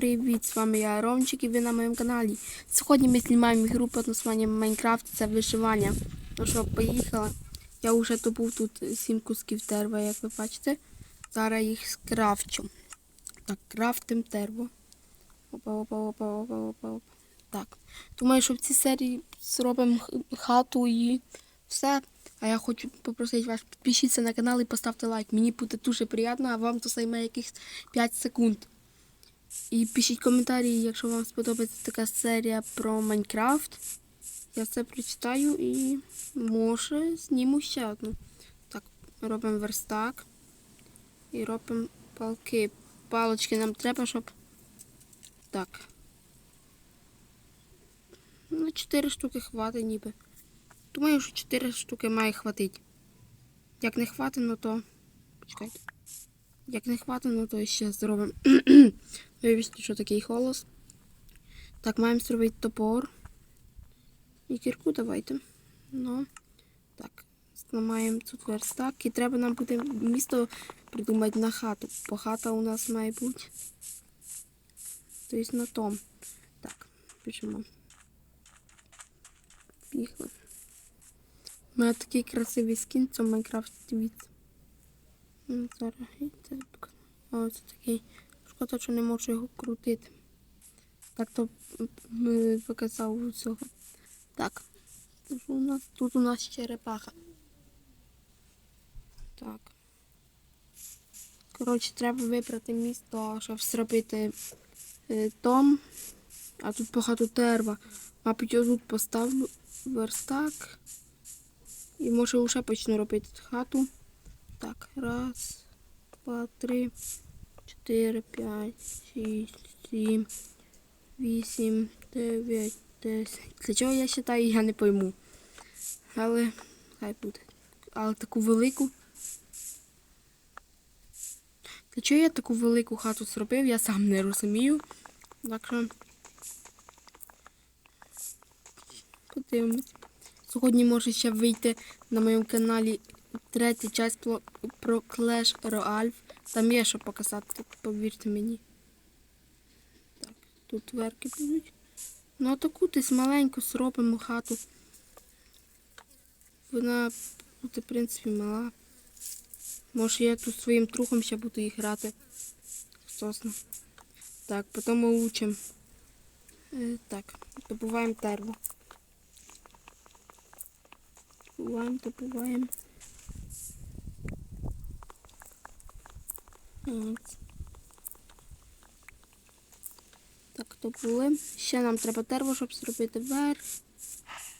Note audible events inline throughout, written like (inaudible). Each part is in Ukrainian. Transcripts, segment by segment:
привіт! З вами я Ромчик і ви на моєму каналі. Сьогодні ми знімаємо ігру під названням Майнкрафт, це виживання. Ну що, поїхали. Я вже добув тут 7 кусків дерева, як ви бачите. Зараз їх скрафчу. Так, крафтим дерево. Опа, опа, опа, опа, опа, опа. Так. Думаю, що в цій серії зробимо хату і все. А я хочу попросити вас, підпишіться на канал і поставте лайк. Мені буде дуже приємно, а вам то займе якихось 5 секунд. І пишіть коментарі, якщо вам сподобається така серія про Майнкрафт. Я це прочитаю і може зніму ще одну. Так, робимо верстак. І робимо палки. Палочки нам треба, щоб. Так. На 4 штуки хватить ніби. Думаю, що 4 штуки має хватить. Як не хватить, ну то. Почекайте. Як не хватить, ну то ще зробимо. (clears throat) Вибачте, що такий холос. Так, маємо зробити топор. І кірку давайте. Ну. Так. Зламаємо тут верстак. І треба нам буде місто придумати на хату. Бо хата у нас має бути. Тобто на том. Так, пишемо. Піхли. У мене такий красивий скін, це Майнкрафт дивіться. Зараз це покажу. О, це такий. Шкода, що не можу його крутити. Так то показав у цього. Так. Тут у нас, тут у нас черепаха. Так. Коротше, треба вибрати місто, щоб зробити е, дом. А тут багато дерева. Мабуть, я тут поставлю верстак. І може вже почну робити хату. Так, раз, два, три, чотири, п'ять, шість, сім, вісім, дев'ять, десять. Для чого я вважаю, я не пойму. Але хай буде. Але таку велику. Для чого я таку велику хату зробив, я сам не розумію. Так що подивимось. Сьогодні може ще вийти на моєму каналі третя часть про, Clash Royale. Там є що показати, повірте мені. Так, тут верки будуть. Ну, а таку десь маленьку зробимо хату. Вона буде, в принципі, мала. Може я тут своїм трухом ще буду їх грати. Зна. Так, потім ми учимо. Е, так, добуваємо терво. Добуваємо, добуваємо. Так, добули. Ще нам треба терво, щоб зробити верх.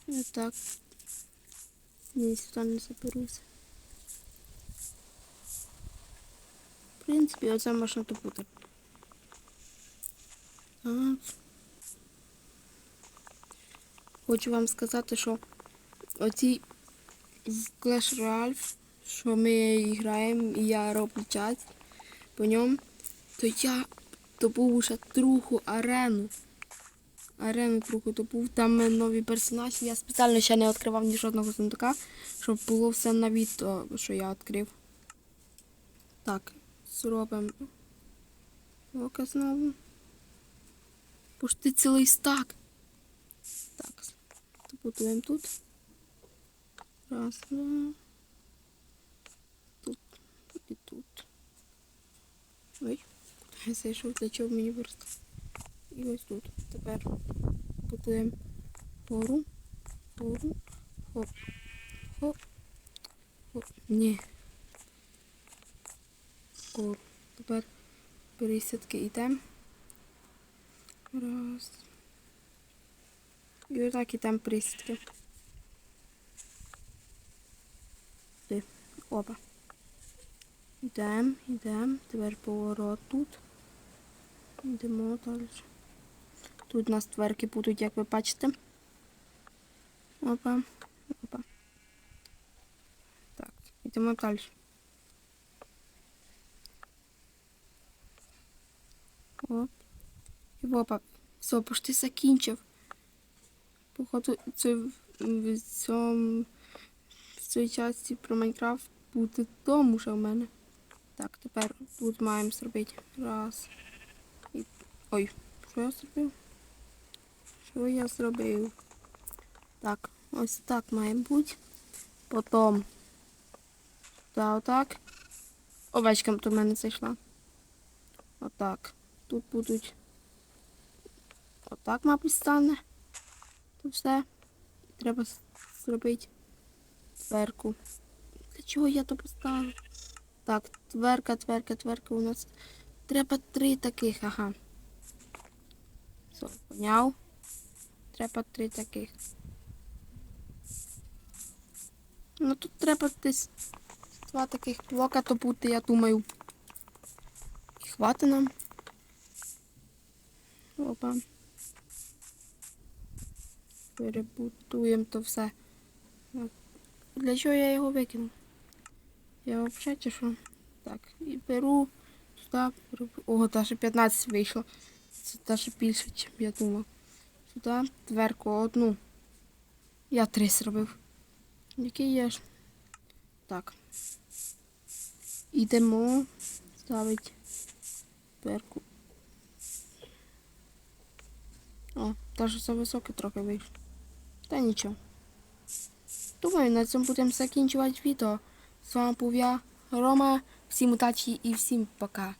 І так. Ні, сюди не заберуся. В принципі, оце можна добути. Так. Хочу вам сказати, що оці в Clash Royale, що ми граємо, і я роблю чат по ньому, то я добув уже другу арену. Арену другу добув. Там нові персонажі. Я спеціально ще не відкривав ні жодного сундука, щоб було все на відео, що я відкрив. Так, зробимо. Ока знову. Пошти цілий стак. Так, добудуємо тут. Раз, два. Тут і тут. Ой, зайшов, чого мені вирости. І ось тут. Тепер будуємо гору, гору, хоп, хоп, хоп. Ні. Гору. Тепер пересідки йдемо. Раз. І отак ідемо присідки. Ти. Опа. Йдемо, йдемо. Тепер поворот тут. Йдемо далі. Тут у нас дверки будуть, як ви бачите. Опа. Опа. Так, йдемо далі. Оп. І опа. Все, почти закінчив. Походу, це в цьому в цій часті про Майнкрафт буде дом уже в мене. Так, тепер тут маємо зробити. Раз. І Ой, що я зробив? Що я зробив? Так, ось так має бути. Потім. Та отак. Овечка до мене зайшла. Отак. Тут будуть. Отак, мабуть, стане. Тут все. Треба зробити дверку. Для чого я то поставив? Так, дверка, дверка, дверка у нас. Треба три таких, ага. Все, поняв. Треба три таких. Ну тут треба десь два таких блока то бути, я думаю. І хватить нам. Опа. Перебудуємо то все. Для чого я його викинув? Я взагалі чи що? Так, і беру сюди. Беру. Ого, навіть 15 вийшло. Це навіть більше, ніж я думав. Сюди дверку одну. Я три зробив. Який є ж? Так. Ідемо ставити дверку. О, навіть за високе трохи вийшло. Та нічого. Думаю, на цьому будемо закінчувати відео. З вами був я, Рома. Всім удачі і всім пока.